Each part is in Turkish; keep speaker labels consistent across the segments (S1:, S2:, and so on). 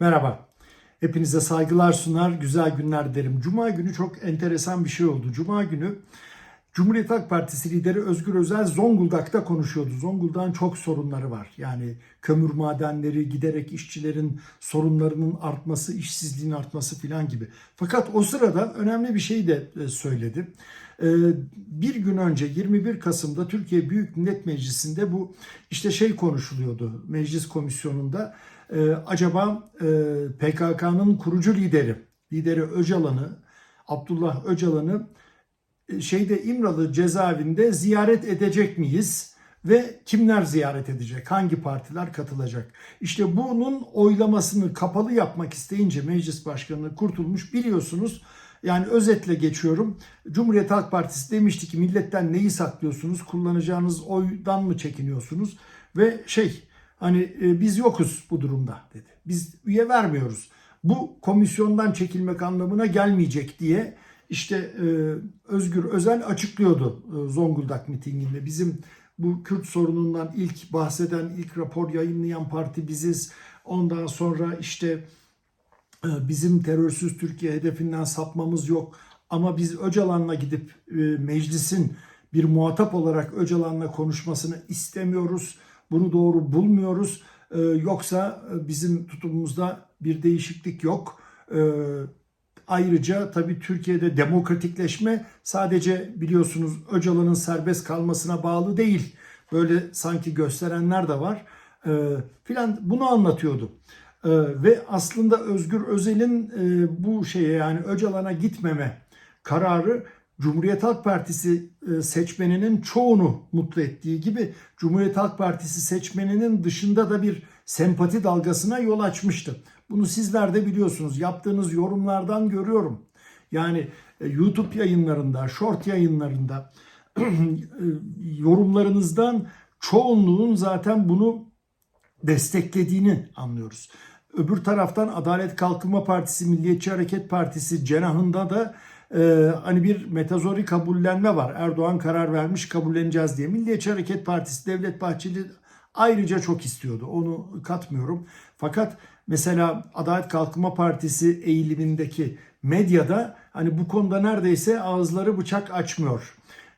S1: Merhaba. Hepinize saygılar sunar, güzel günler derim. Cuma günü çok enteresan bir şey oldu. Cuma günü Cumhuriyet Halk Partisi lideri Özgür Özel Zonguldak'ta konuşuyordu. Zonguldak'ın çok sorunları var. Yani kömür madenleri, giderek işçilerin sorunlarının artması, işsizliğin artması filan gibi. Fakat o sırada önemli bir şey de e, söyledi. E, Bir gün önce 21 Kasım'da Türkiye Büyük Millet Meclisi'nde bu işte şey konuşuluyordu meclis komisyonunda. E, Acaba PKK'nın kurucu lideri, lideri Öcalan'ı, Abdullah Öcalan'ı şeyde İmralı cezaevinde ziyaret edecek miyiz? Ve kimler ziyaret edecek? Hangi partiler katılacak? İşte bunun oylamasını kapalı yapmak isteyince meclis başkanı kurtulmuş biliyorsunuz. Yani özetle geçiyorum. Cumhuriyet Halk Partisi demişti ki milletten neyi saklıyorsunuz? Kullanacağınız oydan mı çekiniyorsunuz? Ve şey hani e, biz yokuz bu durumda dedi. Biz üye vermiyoruz. Bu komisyondan çekilmek anlamına gelmeyecek diye işte e, Özgür Özel açıklıyordu e, Zonguldak mitinginde. Bizim bu Kürt sorunundan ilk bahseden, ilk rapor yayınlayan parti biziz. Ondan sonra işte e, bizim terörsüz Türkiye hedefinden sapmamız yok. Ama biz Öcalan'la gidip e, meclisin bir muhatap olarak Öcalan'la konuşmasını istemiyoruz. Bunu doğru bulmuyoruz. E, Yoksa e, bizim tutumumuzda bir değişiklik yok. E, Ayrıca tabii Türkiye'de demokratikleşme sadece biliyorsunuz Öcalan'ın serbest kalmasına bağlı değil. Böyle sanki gösterenler de var. Ee, filan bunu anlatıyordu. Ee, ve aslında Özgür Özel'in e, bu şeye yani Öcalan'a gitmeme kararı Cumhuriyet Halk Partisi e, seçmeninin çoğunu mutlu ettiği gibi Cumhuriyet Halk Partisi seçmeninin dışında da bir sempati dalgasına yol açmıştı. Bunu sizler de biliyorsunuz. Yaptığınız yorumlardan görüyorum. Yani e, YouTube yayınlarında, short yayınlarında e, yorumlarınızdan çoğunluğun zaten bunu desteklediğini anlıyoruz. Öbür taraftan Adalet Kalkınma Partisi, Milliyetçi Hareket Partisi cenahında da e, hani bir metazori kabullenme var. Erdoğan karar vermiş kabulleneceğiz diye. Milliyetçi Hareket Partisi, Devlet Bahçeli ayrıca çok istiyordu. Onu katmıyorum. Fakat mesela Adalet Kalkınma Partisi eğilimindeki medyada hani bu konuda neredeyse ağızları bıçak açmıyor.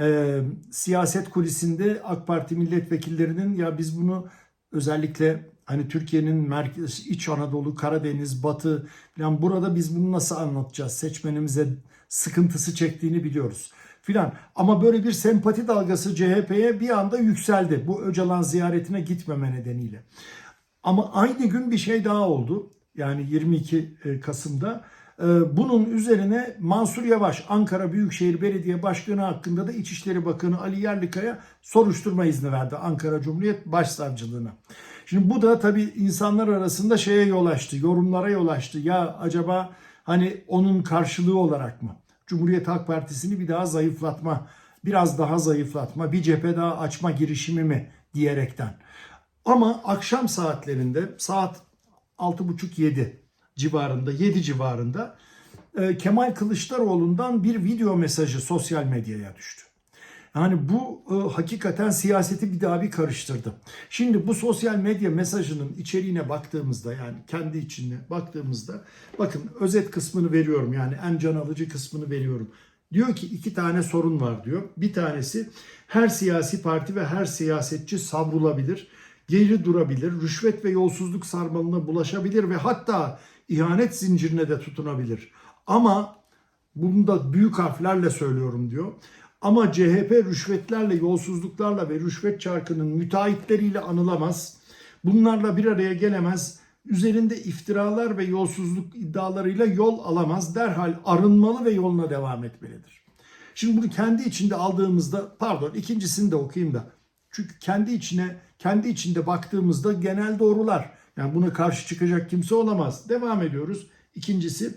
S1: Ee, siyaset kulisinde AK Parti milletvekillerinin ya biz bunu özellikle hani Türkiye'nin merkez, iç Anadolu, Karadeniz, Batı falan burada biz bunu nasıl anlatacağız? Seçmenimize sıkıntısı çektiğini biliyoruz filan. Ama böyle bir sempati dalgası CHP'ye bir anda yükseldi. Bu Öcalan ziyaretine gitmeme nedeniyle. Ama aynı gün bir şey daha oldu. Yani 22 Kasım'da. Ee, Bunun üzerine Mansur Yavaş Ankara Büyükşehir Belediye Başkanı hakkında da İçişleri Bakanı Ali Yerlikaya soruşturma izni verdi Ankara Cumhuriyet Başsavcılığına. Şimdi bu da tabii insanlar arasında şeye yol açtı, yorumlara yol açtı. Ya acaba hani onun karşılığı olarak mı? Cumhuriyet Halk Partisi'ni bir daha zayıflatma, biraz daha zayıflatma, bir cephe daha açma girişimi mi diyerekten. Ama akşam saatlerinde saat 6.30-7 civarında, 7 civarında e, Kemal Kılıçdaroğlu'ndan bir video mesajı sosyal medyaya düştü. Yani bu e, hakikaten siyaseti bir daha bir karıştırdı. Şimdi bu sosyal medya mesajının içeriğine baktığımızda yani kendi içine baktığımızda bakın özet kısmını veriyorum yani en can alıcı kısmını veriyorum. Diyor ki iki tane sorun var diyor. Bir tanesi her siyasi parti ve her siyasetçi savrulabilir, geri durabilir, rüşvet ve yolsuzluk sarmalına bulaşabilir ve hatta ihanet zincirine de tutunabilir. Ama bunu da büyük harflerle söylüyorum diyor. Ama CHP rüşvetlerle, yolsuzluklarla ve rüşvet çarkının müteahhitleriyle anılamaz. Bunlarla bir araya gelemez. Üzerinde iftiralar ve yolsuzluk iddialarıyla yol alamaz. Derhal arınmalı ve yoluna devam etmelidir. Şimdi bunu kendi içinde aldığımızda, pardon ikincisini de okuyayım da. Çünkü kendi içine, kendi içinde baktığımızda genel doğrular. Yani buna karşı çıkacak kimse olamaz. Devam ediyoruz. İkincisi,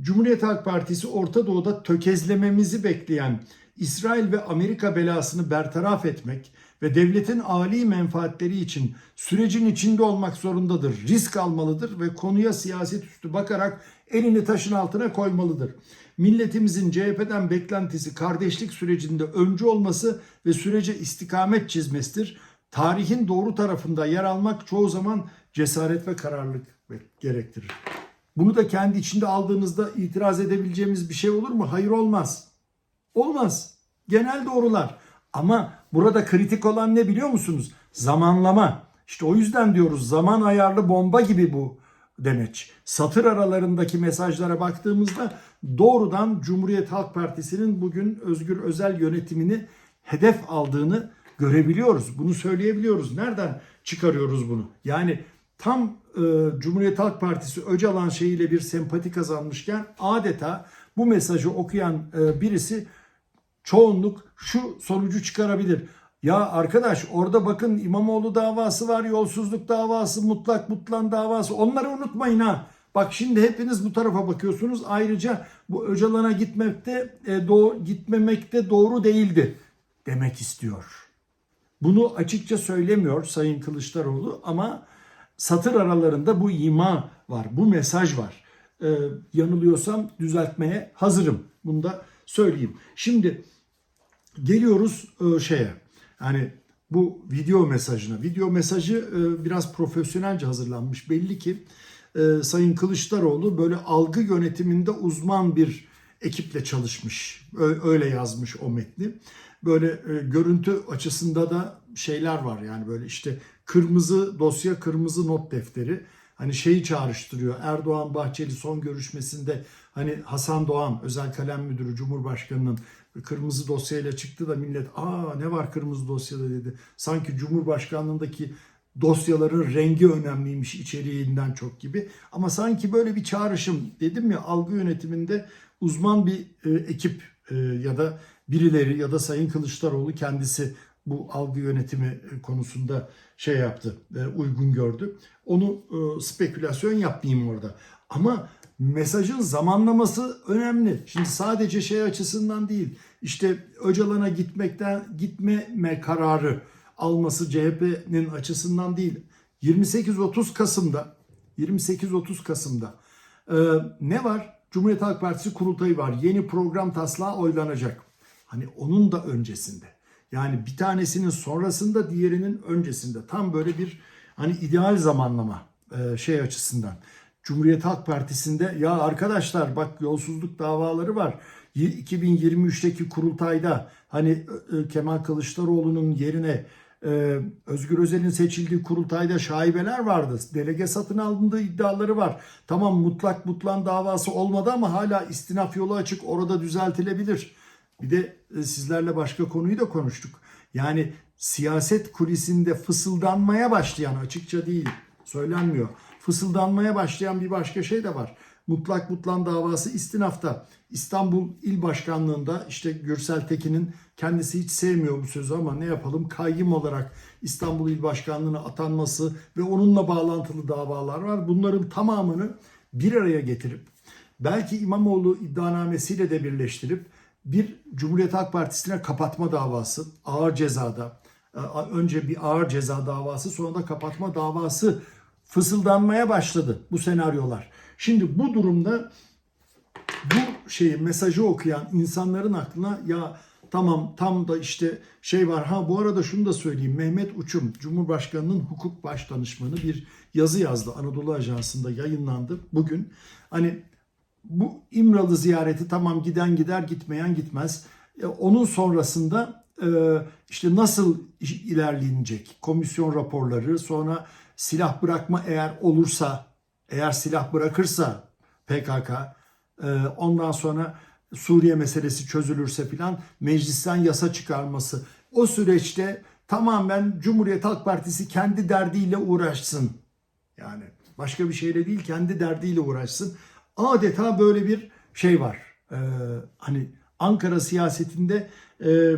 S1: Cumhuriyet Halk Partisi Orta Doğu'da tökezlememizi bekleyen İsrail ve Amerika belasını bertaraf etmek ve devletin âli menfaatleri için sürecin içinde olmak zorundadır. Risk almalıdır ve konuya siyaset üstü bakarak elini taşın altına koymalıdır. Milletimizin CHP'den beklentisi kardeşlik sürecinde öncü olması ve sürece istikamet çizmesidir. Tarihin doğru tarafında yer almak çoğu zaman cesaret ve kararlılık gerektirir. Bunu da kendi içinde aldığınızda itiraz edebileceğimiz bir şey olur mu? Hayır olmaz. Olmaz. Genel doğrular. Ama burada kritik olan ne biliyor musunuz? Zamanlama. İşte o yüzden diyoruz zaman ayarlı bomba gibi bu demeç. Satır aralarındaki mesajlara baktığımızda doğrudan Cumhuriyet Halk Partisi'nin bugün Özgür Özel yönetimini hedef aldığını görebiliyoruz. Bunu söyleyebiliyoruz. Nereden çıkarıyoruz bunu? Yani tam e, Cumhuriyet Halk Partisi Öcalan şeyiyle bir sempati kazanmışken adeta bu mesajı okuyan e, birisi çoğunluk şu sonucu çıkarabilir. Ya arkadaş orada bakın İmamoğlu davası var, yolsuzluk davası, mutlak mutlan davası. Onları unutmayın ha. Bak şimdi hepiniz bu tarafa bakıyorsunuz. Ayrıca bu Öcalan'a gitmekte e, doğ, gitmemekte doğru değildi demek istiyor. Bunu açıkça söylemiyor Sayın Kılıçdaroğlu ama satır aralarında bu ima var, bu mesaj var. Ee, yanılıyorsam düzeltmeye hazırım. Bunu da söyleyeyim. Şimdi geliyoruz e, şeye. Yani bu video mesajına. Video mesajı e, biraz profesyonelce hazırlanmış. Belli ki e, Sayın Kılıçdaroğlu böyle algı yönetiminde uzman bir ekiple çalışmış. Öyle yazmış o metni. Böyle e, görüntü açısında da şeyler var yani böyle işte kırmızı dosya, kırmızı not defteri. Hani şeyi çağrıştırıyor. Erdoğan Bahçeli son görüşmesinde hani Hasan Doğan özel kalem müdürü Cumhurbaşkanı'nın kırmızı dosyayla çıktı da millet aa ne var kırmızı dosyada dedi. Sanki Cumhurbaşkanlığındaki dosyaların rengi önemliymiş içeriğinden çok gibi. Ama sanki böyle bir çağrışım dedim ya algı yönetiminde uzman bir e, ekip e, ya da birileri ya da Sayın Kılıçdaroğlu kendisi bu algı yönetimi konusunda şey yaptı, e, uygun gördü. Onu e, spekülasyon yapmayayım orada. Ama mesajın zamanlaması önemli. Şimdi sadece şey açısından değil. İşte Öcalan'a gitmekten gitmeme kararı alması CHP'nin açısından değil. 28-30 Kasım'da 28-30 Kasım'da e, ne var? Cumhuriyet Halk Partisi kurultayı var. Yeni program taslağı oylanacak. Hani onun da öncesinde. Yani bir tanesinin sonrasında diğerinin öncesinde. Tam böyle bir hani ideal zamanlama e, şey açısından. Cumhuriyet Halk Partisi'nde ya arkadaşlar bak yolsuzluk davaları var. 2023'teki kurultayda hani Kemal Kılıçdaroğlu'nun yerine e, Özgür Özel'in seçildiği kurultayda şaibeler vardı. Delege satın alındığı iddiaları var. Tamam mutlak mutlan davası olmadı ama hala istinaf yolu açık orada düzeltilebilir. Bir de e, sizlerle başka konuyu da konuştuk. Yani siyaset kulisinde fısıldanmaya başlayan açıkça değil söylenmiyor. Fısıldanmaya başlayan bir başka şey de var. Mutlak mutlan davası istinafta. İstanbul İl Başkanlığı'nda işte Gürsel Tekin'in kendisi hiç sevmiyor bu sözü ama ne yapalım kayyım olarak İstanbul İl Başkanlığı'na atanması ve onunla bağlantılı davalar var. Bunların tamamını bir araya getirip belki İmamoğlu iddianamesiyle de birleştirip bir Cumhuriyet Halk Partisi'ne kapatma davası ağır cezada önce bir ağır ceza davası sonra da kapatma davası fısıldanmaya başladı bu senaryolar. Şimdi bu durumda bu şeyi mesajı okuyan insanların aklına ya tamam tam da işte şey var ha bu arada şunu da söyleyeyim Mehmet Uçum Cumhurbaşkanı'nın hukuk baş danışmanı bir yazı yazdı Anadolu Ajansı'nda yayınlandı bugün. Hani bu İmralı ziyareti tamam giden gider gitmeyen gitmez. E, onun sonrasında e, işte nasıl ilerlenecek komisyon raporları sonra silah bırakma eğer olursa eğer silah bırakırsa PKK e, ondan sonra Suriye meselesi çözülürse filan meclisten yasa çıkarması o süreçte tamamen Cumhuriyet Halk Partisi kendi derdiyle uğraşsın. Yani başka bir şeyle değil kendi derdiyle uğraşsın. Adeta böyle bir şey var. Ee, hani Ankara siyasetinde e,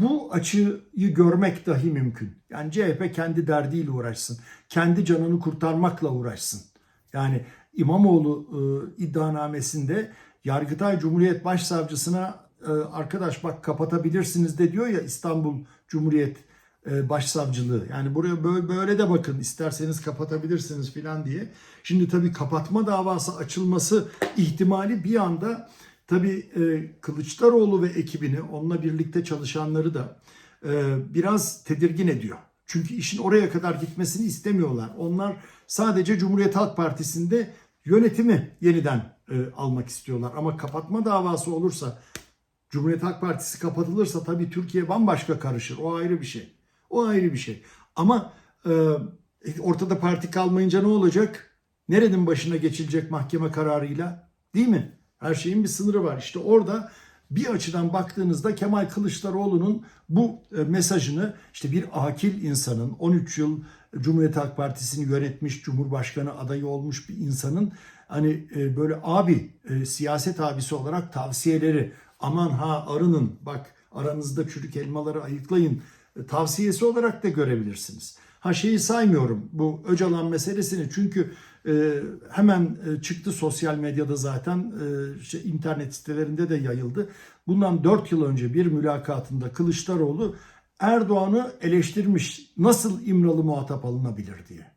S1: bu açıyı görmek dahi mümkün. Yani CHP kendi derdiyle uğraşsın. Kendi canını kurtarmakla uğraşsın. Yani İmamoğlu e, iddianamesinde Yargıtay Cumhuriyet Başsavcısına e, arkadaş bak kapatabilirsiniz de diyor ya İstanbul Cumhuriyet Başsavcılığı. Yani buraya böyle, böyle de bakın isterseniz kapatabilirsiniz filan diye. Şimdi tabii kapatma davası açılması ihtimali bir anda tabii e, Kılıçdaroğlu ve ekibini onunla birlikte çalışanları da e, biraz tedirgin ediyor. Çünkü işin oraya kadar gitmesini istemiyorlar. Onlar sadece Cumhuriyet Halk Partisi'nde yönetimi yeniden e, almak istiyorlar. Ama kapatma davası olursa, Cumhuriyet Halk Partisi kapatılırsa tabii Türkiye bambaşka karışır. O ayrı bir şey. O ayrı bir şey. Ama e, ortada parti kalmayınca ne olacak? Nerenin başına geçilecek mahkeme kararıyla? Değil mi? Her şeyin bir sınırı var. İşte orada bir açıdan baktığınızda Kemal Kılıçdaroğlu'nun bu e, mesajını işte bir akil insanın 13 yıl Cumhuriyet Halk Partisi'ni yönetmiş, Cumhurbaşkanı adayı olmuş bir insanın hani e, böyle abi, e, siyaset abisi olarak tavsiyeleri aman ha arının bak aranızda çürük elmaları ayıklayın e, tavsiyesi olarak da görebilirsiniz. Ha şeyi saymıyorum bu Öcalan meselesini çünkü e, hemen e, çıktı sosyal medyada zaten e, şey, internet sitelerinde de yayıldı. Bundan 4 yıl önce bir mülakatında Kılıçdaroğlu Erdoğan'ı eleştirmiş. Nasıl İmralı muhatap alınabilir diye.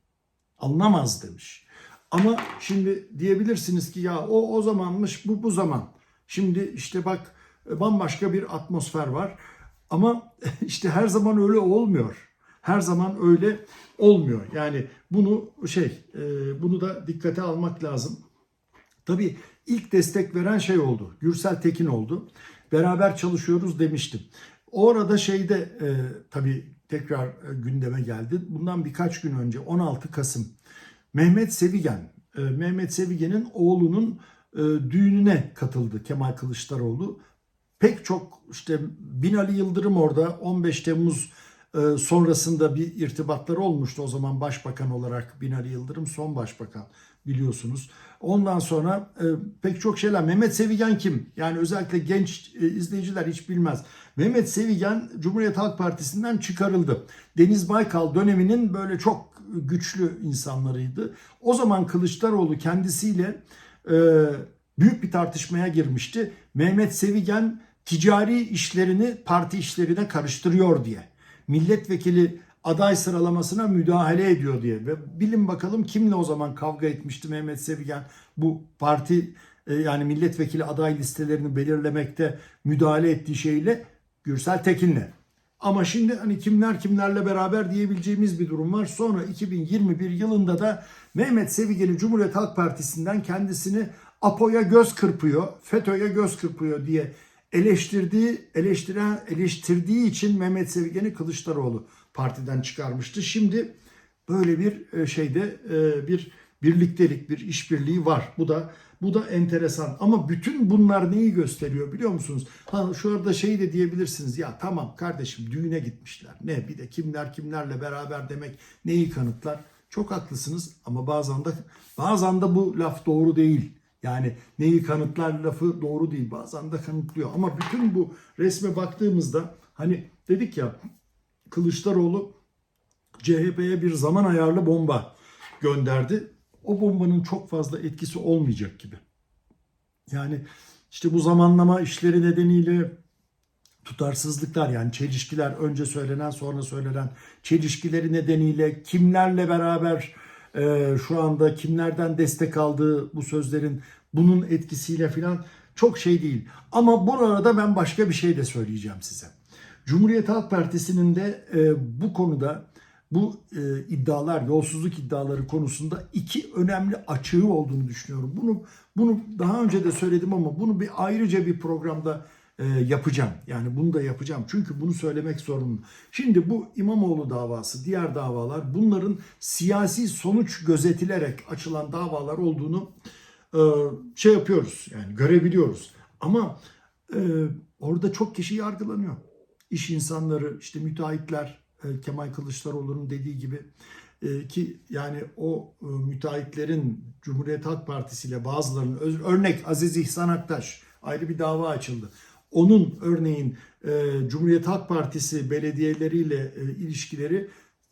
S1: Alınamaz demiş. Ama şimdi diyebilirsiniz ki ya o o zamanmış bu bu zaman. Şimdi işte bak bambaşka bir atmosfer var. Ama işte her zaman öyle olmuyor. Her zaman öyle olmuyor. Yani bunu şey e, bunu da dikkate almak lazım. Tabii ilk destek veren şey oldu. Gürsel Tekin oldu. Beraber çalışıyoruz demiştim. O arada şeyde e, tabii tekrar e, gündeme geldi. Bundan birkaç gün önce 16 Kasım Mehmet Sevigen, e, Mehmet Sevigen'in oğlunun düğününe katıldı Kemal Kılıçdaroğlu. Pek çok işte Binali Yıldırım orada 15 Temmuz e, sonrasında bir irtibatları olmuştu o zaman başbakan olarak Binali Yıldırım son başbakan biliyorsunuz. Ondan sonra e, pek çok şeyler. Mehmet Sevigen kim? Yani özellikle genç e, izleyiciler hiç bilmez. Mehmet Sevigen Cumhuriyet Halk Partisi'nden çıkarıldı. Deniz Baykal döneminin böyle çok güçlü insanlarıydı. O zaman Kılıçdaroğlu kendisiyle büyük bir tartışmaya girmişti. Mehmet Sevigen ticari işlerini parti işlerine karıştırıyor diye. Milletvekili aday sıralamasına müdahale ediyor diye. Ve bilin bakalım kimle o zaman kavga etmişti Mehmet Sevigen bu parti e, yani milletvekili aday listelerini belirlemekte müdahale ettiği şeyle Gürsel Tekin'le. Ama şimdi hani kimler kimlerle beraber diyebileceğimiz bir durum var. Sonra 2021 yılında da Mehmet Sevigen'i Cumhuriyet Halk Partisi'nden kendisini APO'ya göz kırpıyor, FETÖ'ye göz kırpıyor diye eleştirdiği, eleştiren, eleştirdiği için Mehmet Sevigen'i Kılıçdaroğlu partiden çıkarmıştı. Şimdi böyle bir e, şeyde e, bir birliktelik, bir işbirliği var. Bu da bu da enteresan. Ama bütün bunlar neyi gösteriyor biliyor musunuz? Ha şu arada şey de diyebilirsiniz. Ya tamam kardeşim düğüne gitmişler. Ne bir de kimler kimlerle beraber demek neyi kanıtlar? Çok haklısınız ama bazen de bazen de bu laf doğru değil. Yani neyi kanıtlar lafı doğru değil. Bazen de kanıtlıyor. Ama bütün bu resme baktığımızda hani dedik ya Kılıçdaroğlu CHP'ye bir zaman ayarlı bomba gönderdi. O bombanın çok fazla etkisi olmayacak gibi. Yani işte bu zamanlama işleri nedeniyle tutarsızlıklar yani çelişkiler önce söylenen sonra söylenen çelişkileri nedeniyle kimlerle beraber e, şu anda kimlerden destek aldığı bu sözlerin bunun etkisiyle falan çok şey değil. Ama bu arada ben başka bir şey de söyleyeceğim size. Cumhuriyet Halk Partisi'nin de e, bu konuda bu e, iddialar, yolsuzluk iddiaları konusunda iki önemli açığı olduğunu düşünüyorum. Bunu bunu daha önce de söyledim ama bunu bir ayrıca bir programda e, yapacağım. Yani bunu da yapacağım. Çünkü bunu söylemek zorundayım. Şimdi bu İmamoğlu davası, diğer davalar bunların siyasi sonuç gözetilerek açılan davalar olduğunu e, şey yapıyoruz. Yani görebiliyoruz. Ama e, orada çok kişi yargılanıyor. İş insanları, işte müteahhitler, e, Kemal Kılıçdaroğlu'nun dediği gibi ki yani o müteahhitlerin Cumhuriyet Halk Partisi ile bazılarının örnek Aziz İhsan Aktaş ayrı bir dava açıldı. Onun örneğin e, Cumhuriyet Halk Partisi belediyeleriyle e, ilişkileri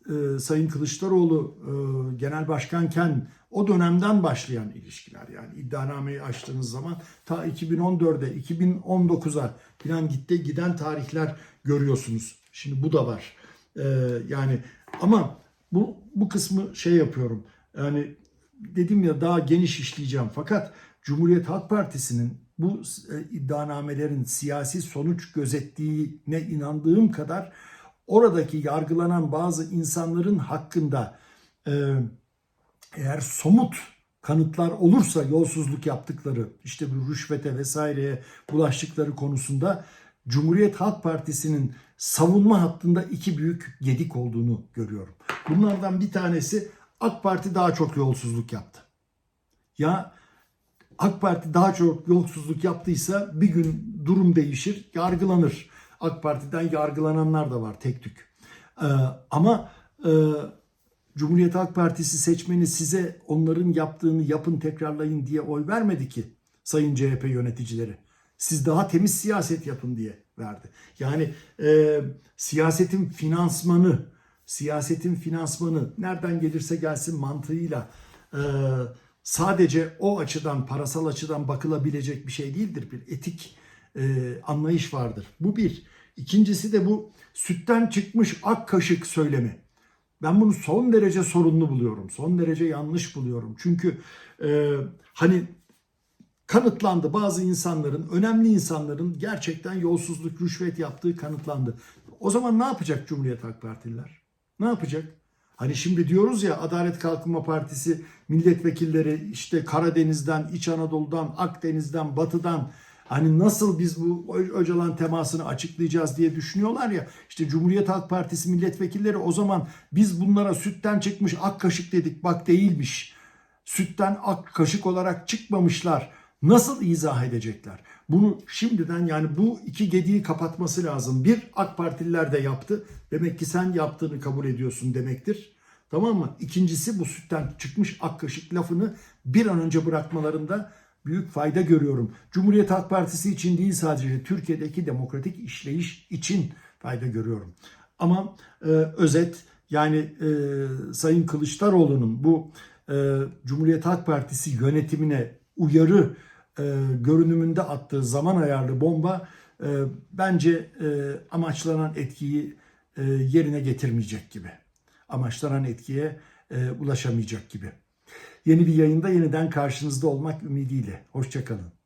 S1: e, Sayın Kılıçdaroğlu genel başkanken o dönemden başlayan ilişkiler yani iddianameyi açtığınız zaman ta 2014'e 2019'a falan gitti giden tarihler görüyorsunuz. Şimdi bu da var. Yani ama bu bu kısmı şey yapıyorum. Yani dedim ya daha geniş işleyeceğim. Fakat Cumhuriyet Halk Partisi'nin bu e, iddianamelerin siyasi sonuç gözettiğine inandığım kadar oradaki yargılanan bazı insanların hakkında e, eğer somut kanıtlar olursa yolsuzluk yaptıkları, işte bu rüşvete vesaireye bulaştıkları konusunda Cumhuriyet Halk Partisi'nin savunma hattında iki büyük gedik olduğunu görüyorum. Bunlardan bir tanesi AK Parti daha çok yolsuzluk yaptı. Ya AK Parti daha çok yolsuzluk yaptıysa bir gün durum değişir, yargılanır. AK Parti'den yargılananlar da var tek tük. Ee, ama e, Cumhuriyet Halk Partisi seçmeni size onların yaptığını yapın tekrarlayın diye oy vermedi ki sayın CHP yöneticileri. Siz daha temiz siyaset yapın diye verdi. Yani e, siyasetin finansmanı, siyasetin finansmanı nereden gelirse gelsin mantığıyla e, sadece o açıdan, parasal açıdan bakılabilecek bir şey değildir. Bir etik e, anlayış vardır. Bu bir. İkincisi de bu sütten çıkmış ak kaşık söylemi. Ben bunu son derece sorunlu buluyorum. Son derece yanlış buluyorum. Çünkü e, hani kanıtlandı bazı insanların, önemli insanların gerçekten yolsuzluk, rüşvet yaptığı kanıtlandı. O zaman ne yapacak Cumhuriyet Halk Partililer? Ne yapacak? Hani şimdi diyoruz ya Adalet Kalkınma Partisi milletvekilleri işte Karadeniz'den, İç Anadolu'dan, Akdeniz'den, Batı'dan hani nasıl biz bu Öcalan temasını açıklayacağız diye düşünüyorlar ya. İşte Cumhuriyet Halk Partisi milletvekilleri o zaman biz bunlara sütten çıkmış ak kaşık dedik bak değilmiş. Sütten ak kaşık olarak çıkmamışlar. Nasıl izah edecekler? Bunu şimdiden yani bu iki gediği kapatması lazım. Bir AK Partililer de yaptı. Demek ki sen yaptığını kabul ediyorsun demektir. Tamam mı? İkincisi bu sütten çıkmış ak kaşık lafını bir an önce bırakmalarında büyük fayda görüyorum. Cumhuriyet Halk Partisi için değil sadece Türkiye'deki demokratik işleyiş için fayda görüyorum. Ama e, özet yani e, Sayın Kılıçdaroğlu'nun bu e, Cumhuriyet Halk Partisi yönetimine uyarı e, görünümünde attığı zaman ayarlı bomba e, bence e, amaçlanan etkiyi e, yerine getirmeyecek gibi. Amaçlanan etkiye e, ulaşamayacak gibi. Yeni bir yayında yeniden karşınızda olmak ümidiyle. Hoşçakalın.